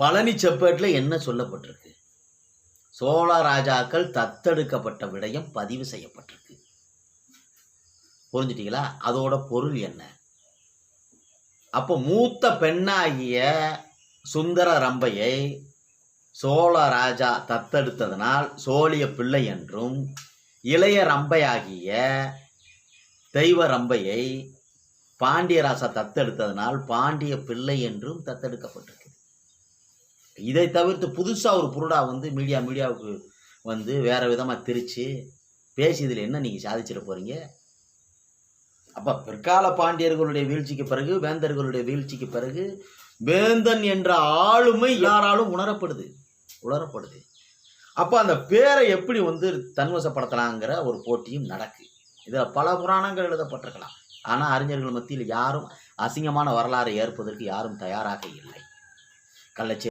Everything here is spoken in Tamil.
பழனி செப்பேட்டில் என்ன சொல்லப்பட்டிருக்கு? சோழ ராஜாக்கள் தத்தெடுக்கப்பட்ட விடயம் பதிவு செய்யப்பட்டிருக்கு. புரிஞ்சிட்டீங்களா? அதோட பொருள் என்ன? அப்போ மூத்த பெண்ணாகிய சுந்தர ரம்பையை சோழ ராஜா தத்தெடுத்ததனால் சோழிய பிள்ளை என்றும் இளைய ரம்பையாகிய தெய்வ ரம்பையை பாண்டியராசா தத்தெடுத்ததனால் பாண்டிய பிள்ளை என்றும் தத்தெடுக்கப்பட்டிருக்கு. இதை தவிர்த்து புதுசாக ஒரு புருடா வந்து மீடியா மீடியாவுக்கு வந்து வேற விதமாக திரிச்சு பேசி இதில் என்ன நீங்கள் சாதிச்சிட போறீங்க? அப்போ பிற்கால பாண்டியர்களுடைய வீழ்ச்சிக்கு பிறகு வேந்தர்களுடைய வீழ்ச்சிக்கு பிறகு வேந்தன் என்ற ஆளுமை யாராலும் உணரப்படுது. உணரப்படுது. அப்போ அந்த பேரை எப்படி வந்து தன்வசப்படுத்தலாங்கிற ஒரு போட்டியும் நடக்கு. இதில் பல புராணங்கள் எழுதப்பட்டிருக்கலாம். ஆனால் அறிஞர்கள் மத்தியில் யாரும் அசிங்கமான வரலாறு ஏற்பதற்கு யாரும் தயாராக இல்லை. கள்ளச்சி